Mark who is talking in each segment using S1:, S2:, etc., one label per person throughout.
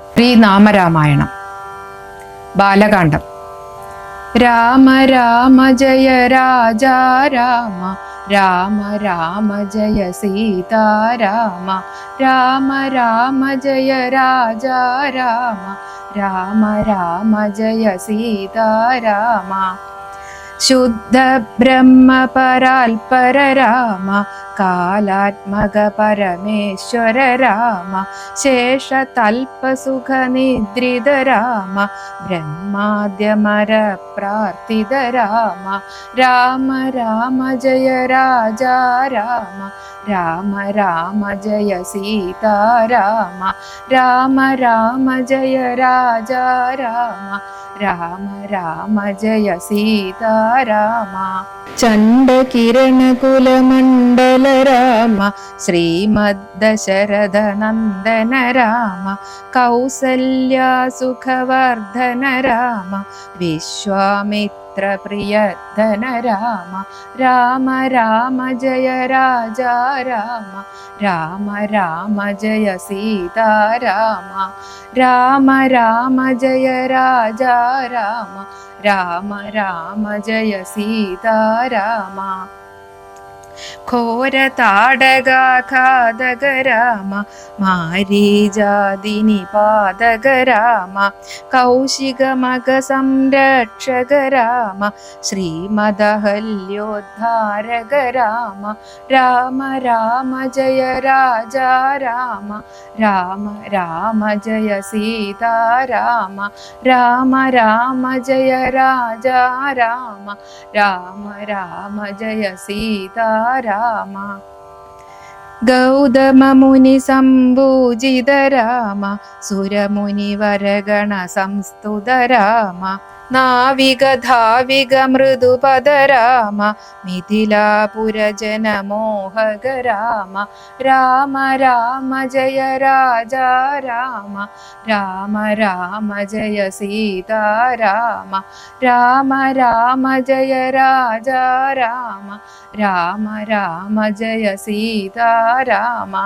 S1: ശ്രീനാമരാമായണം ബാലകാണ്ഡം രാമ രാമ ജയ രാജ രാമ. രാമ രാമ ജയ സീതാരാമ രാമ. രാമ ജയ രാജ രാമ. രാമ രാമ ജയ സീതാരാമ ശുദ്ധ ബ്രഹ്മ പരാൽപര രാമ. कालात्मगपरमेश्वर राम शेषतल्पसुखनिद्रित राम ब्रह्माद्यमरप्रार्थित राम राम राम जय राजा राम राम राम जय सीता राम राम राम जय राजा राम राम राम जय सीता राम। चन्दकिरणकुलमण्डल राम श्रीमद्दशरदनन्दन राम कौसल्यासुखवर्धन राम विश्वामित्र प्रिय धन राम। राम राम जय राजा राम। राम राम जय सीता राम। राम राम जय राजा राम। राम राम जय सीता राम। ഘോരതാടകാഘാതക രാമ മാരീജാതിനി പാതക രാമ കൗശികമക സംരക്ഷക രാമ ശ്രീമദഹല്യോദ്ധാരക രാമ രാമ രാമ ജയ രാജ രാമ രാമ രാമ ജയ സീതാരാമ രാമ രാമ ജയ രാജ രാമ രാമ രാമ ജയ സീതാരാമ ഗൗതമമുനി സംഭൂജിത രാമ സുരമുനിവരഗണ സംസ്തുത രാമ. नाविगधाविगमृदुपद राम मिथिलापुरजनमोहग राम राम राम जय राजा राम राम राम जय सीता राम राम राम जय राजा राम राम राम जय सीता राम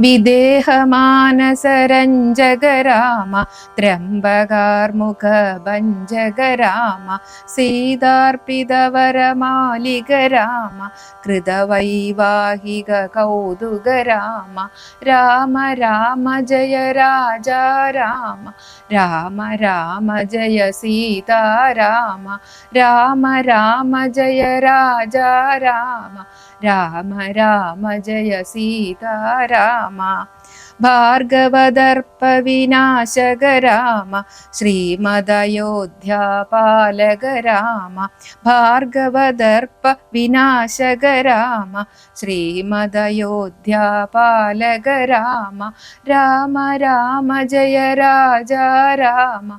S1: രാമ ജയ സീതാരാമ വിദേഹമാനസരഞ്ജക രാമ ത്രംബകാർമുഖ ഭഞ്ജക രാമ സീതാർപ്പിതവരമാലിക രാമ കൃതവൈവാഹിക കൗതുകരാമ രാമ രാമ രാമ ജയ രാജ രാമ രാമ രാമ ജയ സീതാരാമ രാമ രാമ ജയ രാജ രാമ രാമ രാമ ജയ സീതാരാമ ഭാർഗവദർപ്പ വിനാശക രാമ. ശ്രീമദയോധ്യാപാലക രാമ ഭാർഗവദർപ്പ വിനാശക രാമ ശ്രീമദയോധ്യാപാലക രാമ രാമ രാമ ജയ രാജ രാമ